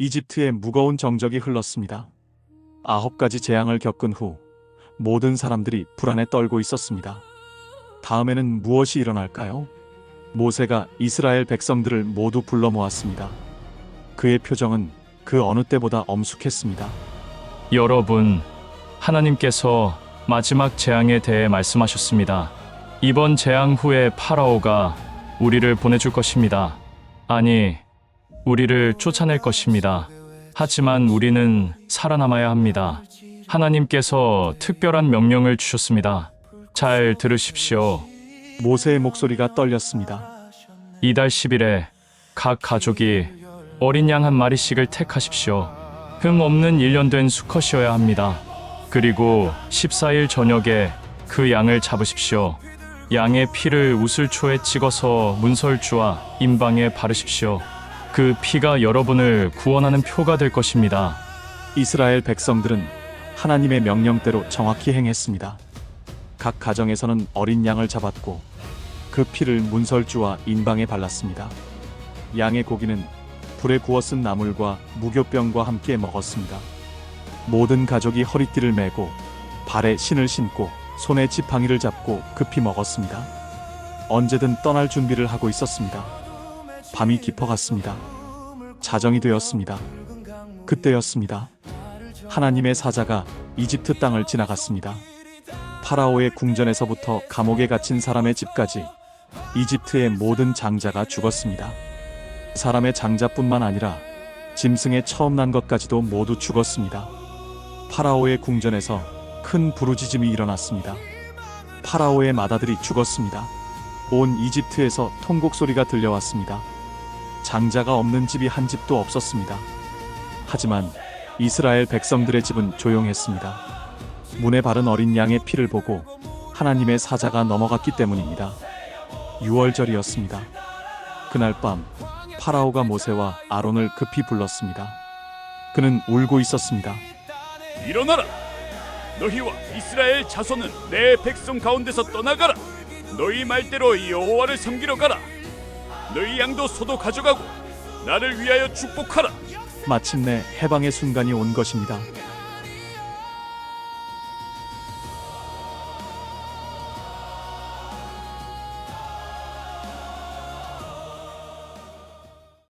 이집트에 무거운 정적이 흘렀습니다. 아홉 가지 재앙을 겪은 후 모든 사람들이 불안에 떨고 있었습니다. 다음에는 무엇이 일어날까요? 모세가 이스라엘 백성들을 모두 불러 모았습니다. 그의 표정은 그 어느 때보다 엄숙했습니다. 여러분, 하나님께서 마지막 재앙에 대해 말씀하셨습니다. 이번 재앙 후에 파라오가 우리를 보내줄 것입니다. 아니, 우리를 쫓아낼 것입니다. 하지만 우리는 살아남아야 합니다. 하나님께서 특별한 명령을 주셨습니다. 잘 들으십시오. 모세의 목소리가 떨렸습니다. 이달 10일에 각 가족이 어린 양 한 마리씩을 택하십시오. 흠 없는 일련된 수컷이어야 합니다. 그리고 14일 저녁에 그 양을 잡으십시오. 양의 피를 우슬초에 찍어서 문설주와 임방에 바르십시오. 그 피가 여러분을 구원하는 표가 될 것입니다. 이스라엘 백성들은 하나님의 명령대로 정확히 행했습니다. 각 가정에서는 어린 양을 잡았고 그 피를 문설주와 인방에 발랐습니다. 양의 고기는 불에 구워 쓴 나물과 무교병과 함께 먹었습니다. 모든 가족이 허리띠를 메고 발에 신을 신고 손에 지팡이를 잡고 급히 먹었습니다. 언제든 떠날 준비를 하고 있었습니다. 밤이 깊어갔습니다. 자정이 되었습니다. 그때였습니다. 하나님의 사자가 이집트 땅을 지나갔습니다. 파라오의 궁전에서부터 감옥에 갇힌 사람의 집까지 이집트의 모든 장자가 죽었습니다. 사람의 장자뿐만 아니라 짐승의 처음 난 것까지도 모두 죽었습니다. 파라오의 궁전에서 큰 부르짖음이 일어났습니다. 파라오의 마다들이 죽었습니다. 온 이집트에서 통곡 소리가 들려왔습니다. 장자가 없는 집이 한 집도 없었습니다. 하지만 이스라엘 백성들의 집은 조용했습니다. 문에 바른 어린 양의 피를 보고 하나님의 사자가 넘어갔기 때문입니다. 6월절이었습니다. 그날 밤 파라오가 모세와 아론을 급히 불렀습니다. 그는 울고 있었습니다. 일어나라! 너희와 이스라엘 자손은 내 백성 가운데서 떠나가라! 너희 말대로 여호와를 섬기러 가라! 너희 양도 소도 가져가고 나를 위하여 축복하라! 마침내 해방의 순간이 온 것입니다.